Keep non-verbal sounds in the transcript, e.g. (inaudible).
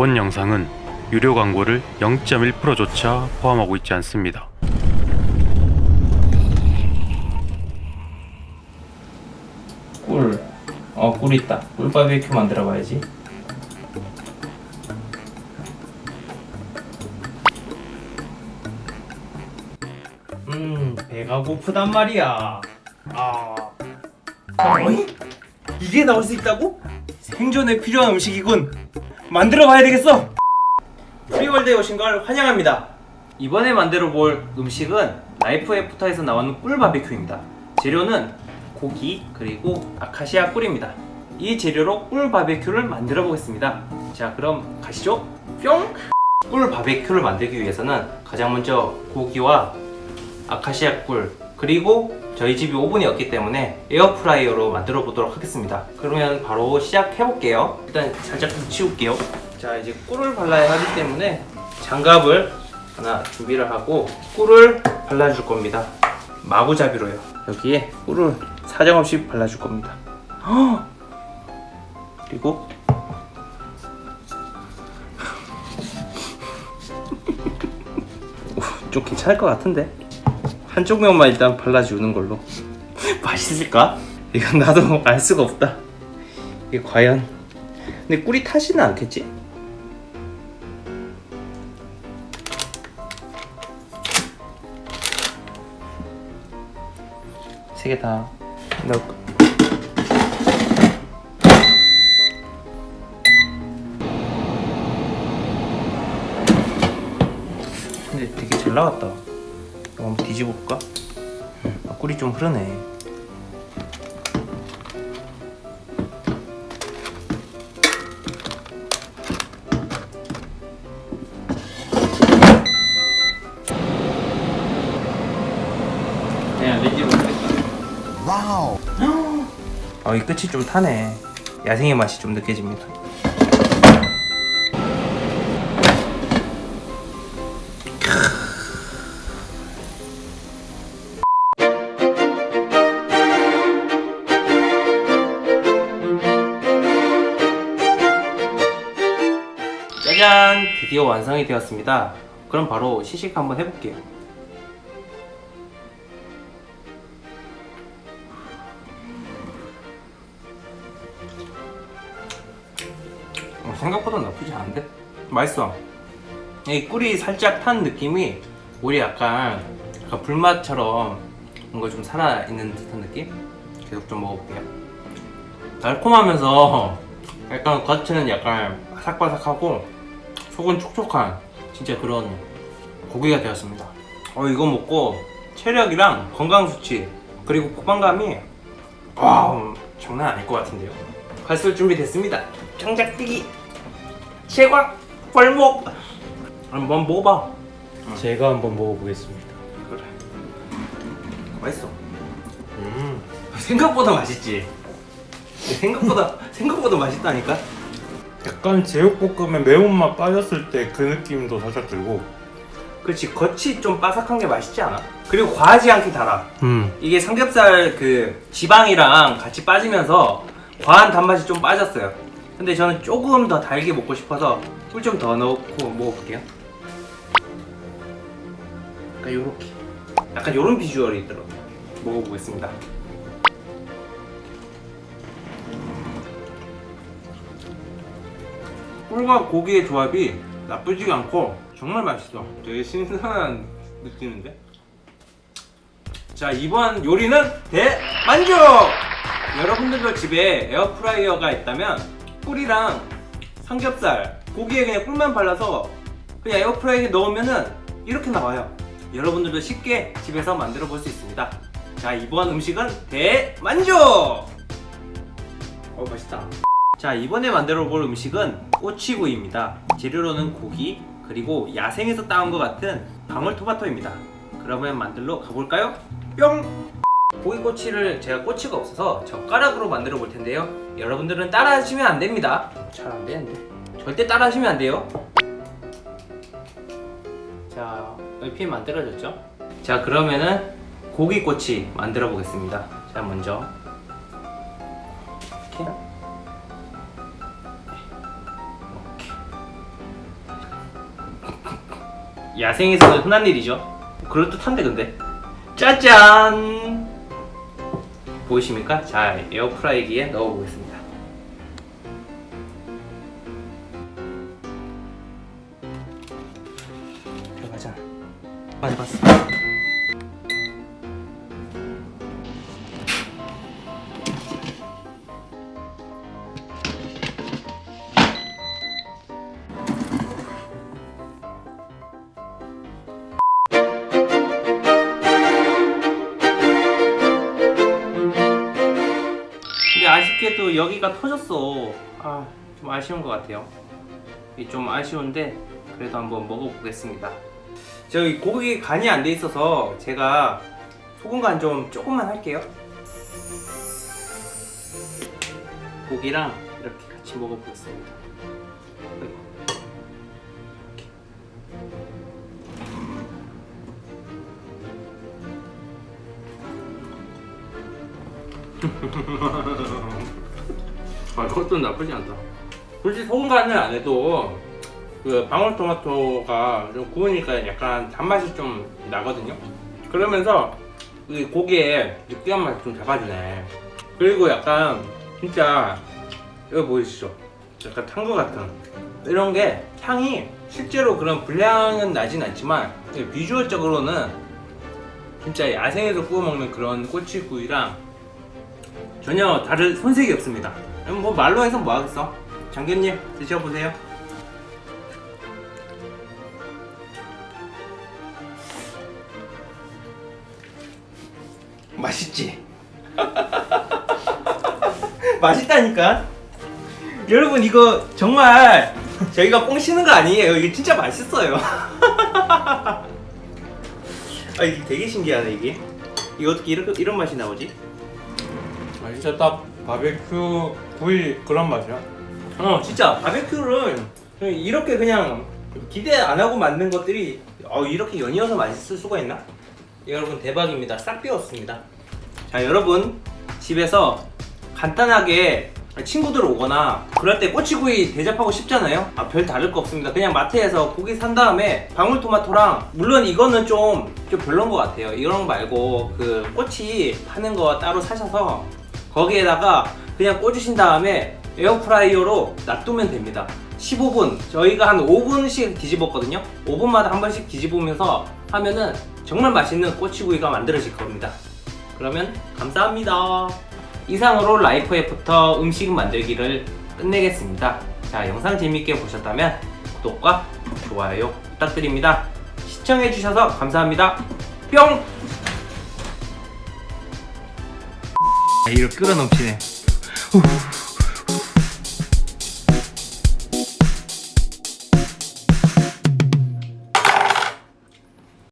본 영상은 유료 광고를 0.1%조차 포함하고 있지 않습니다. 꿀. 어, 꿀 있다. 꿀 바베큐 만들어 봐야지. 음, 배가 고프단 말이야. 아. 어이? 이게 나올 수 있다고? 생존에 필요한 음식이군. 만들어 봐야 되겠어. 프리월드에 오신 걸 환영합니다. 이번에 만들어 볼 음식은 라이프 애프터에서 나오는 꿀 바베큐입니다. 재료는 고기 그리고 아카시아 꿀입니다. 이 재료로 꿀 바베큐를 만들어 보겠습니다. 자, 그럼 가시죠. 뿅! 꿀 바베큐를 만들기 위해서는 가장 먼저 고기와 아카시아 꿀 그리고 저희 집이 오븐이 없기 때문에 에어프라이어로 만들어 보도록 하겠습니다. 그러면 바로 시작해 볼게요. 일단 살짝 좀 치울게요. 자, 이제 꿀을 발라야 하기 때문에 장갑을 하나 준비를 하고 꿀을 발라줄 겁니다. 마구잡이로요. 여기에 꿀을 사정없이 발라줄 겁니다. 헉! 그리고 (laughs) 오, 좀 괜찮을 것 같은데 한쪽 면만 일단 발라주는 걸로 (laughs) 맛있을까? 이건 나도 (laughs) 알 수가 없다. 이게 과연 근데 꿀이 타지는 않겠지? 세 개다 넣고 근데 되게 잘 나왔다 한번 뒤집어 볼까? 아, 꿀이 좀 흐르네 그냥 렌즈로 뺄까? 와우. 아, 이 끝이 좀 타네. 야생의 맛이 좀 느껴집니다. 짜잔! 드디어 완성이 되었습니다. 그럼 바로 시식 한번 해볼게요. 어, 생각보다 나쁘지 않은데? 맛있어. 이 꿀이 살짝 탄 느낌이 우리 약간, 약간 불맛처럼 뭔가 좀 살아있는 듯한 느낌? 계속 좀 먹어볼게요. 달콤하면서 약간 겉은 약간 바삭바삭하고 속은 촉촉한 진짜 그런 고기가 되었습니다. 어, 이거 먹고 체력이랑 건강 수치 그리고 포만감이 와 장난 아닐 것 같은데요. 갈술 준비 됐습니다. 장작 뛰기 채광 벌목 한번 먹어봐. 제가 한번 먹어보겠습니다. 그래. 맛있어. 음 생각보다 맛있지. 생각보다 (laughs) 생각보다 맛있다니까. 약간 제육볶음에 매운맛 빠졌을 때 그 느낌도 살짝 들고 그렇지 겉이 좀 바삭한 게 맛있지 않아? 그리고 과하지 않게 달아. 음, 이게 삼겹살 그 지방이랑 같이 빠지면서 과한 단맛이 좀 빠졌어요. 근데 저는 조금 더 달게 먹고 싶어서 꿀 좀 더 넣고 먹어볼게요. 약간 요렇게. 약간 요런 비주얼이 있더라고. 먹어보겠습니다. 꿀과 고기의 조합이 나쁘지가 않고 정말 맛있어. 되게 신선한 느낌인데? 자 이번 요리는 대만족! 여러분들도 집에 에어프라이어가 있다면 꿀이랑 삼겹살, 고기에 그냥 꿀만 발라서 그냥 에어프라이어에 넣으면은 이렇게 나와요. 여러분들도 쉽게 집에서 만들어 볼 수 있습니다. 자 이번 음식은 대만족! 어 맛있다. 자 이번에 만들어 볼 음식은 꼬치구이입니다. 재료로는 고기 그리고 야생에서 따온 것 같은 방울토마토입니다. 그러면 만들러 가볼까요? 뿅! 고기꼬치를 제가 꼬치가 없어서 젓가락으로 만들어 볼 텐데요. 여러분들은 따라 하시면 안 됩니다. 잘 안 되는데. 절대 따라 하시면 안 돼요. 자, 얼핏 만들어졌죠? 자, 그러면은 고기꼬치 만들어 보겠습니다. 자, 먼저 이렇게 야생에서는 흔한 일이죠. 그럴듯한데 근데 짜잔 보이십니까? 자 에어프라이기에 넣어보겠습니다. 들어가자. 많이 봤어. 여기가 터졌어. 아, 좀 아쉬운 것 같아요. 좀 아쉬운데 그래도 한번 먹어보겠습니다. 저기 고기 간이 안 돼 있어서 제가 소금 간 좀 조금만 할게요. 고기랑 이렇게 같이 먹어보겠습니다. (laughs) (laughs) 아, 그것도 나쁘지 않다. 굳이 소금 간을 안 해도 그 방울토마토가 좀 구우니까 약간 단맛이 좀 나거든요. 그러면서 이 고기에 느끼한 맛이 좀 잡아주네. 그리고 약간 진짜 이거 보이시죠? 약간 탄것 같은 이런 게 향이 실제로 그런 불량은 나진 않지만 비주얼적으로는 진짜 야생에서 구워 먹는 그런 꼬치구이랑 전혀 다른 손색이 없습니다. 뭐 말로 해서 뭐 하겠어? 장견님 드셔보세요. (laughs) 맛있지? (laughs) 맛있다니까? 여러분 이거 정말 저희가 뽕 쉬는 거 아니에요. 이게 진짜 맛있어요. (laughs) 아 이게 되게 신기하네 이게. 이거 어떻게 이렇게 이런 맛이 나오지? 아, 진짜 딱 바베큐 구이 그런 맛이야. 어 진짜 바베큐를 이렇게 그냥 기대 안 하고 만든 것들이 어, 이렇게 연이어서 맛있을 수가 있나? 여러분 대박입니다. 싹 비웠습니다. 자 여러분 집에서 간단하게 친구들 오거나 그럴 때 꼬치구이 대접하고 싶잖아요. 아, 별 다를 거 없습니다. 그냥 마트에서 고기 산 다음에 방울토마토랑 물론 이거는 좀, 좀 별론 것 같아요. 이런 거 말고 그 꼬치 파는 거 따로 사셔서 거기에다가 그냥 꽂으신 다음에 에어프라이어로 놔두면 됩니다. 15분 저희가 한 5분씩 뒤집었거든요. 5분마다 한 번씩 뒤집으면서 하면은 정말 맛있는 꼬치구이가 만들어질 겁니다. 그러면 감사합니다. 이상으로 라이프 애프터 음식 만들기를 끝내겠습니다. 자, 영상 재밌게 보셨다면 구독과 좋아요 부탁드립니다. 시청해주셔서 감사합니다. 뿅! 아, 이로 끌어넘치네. 후.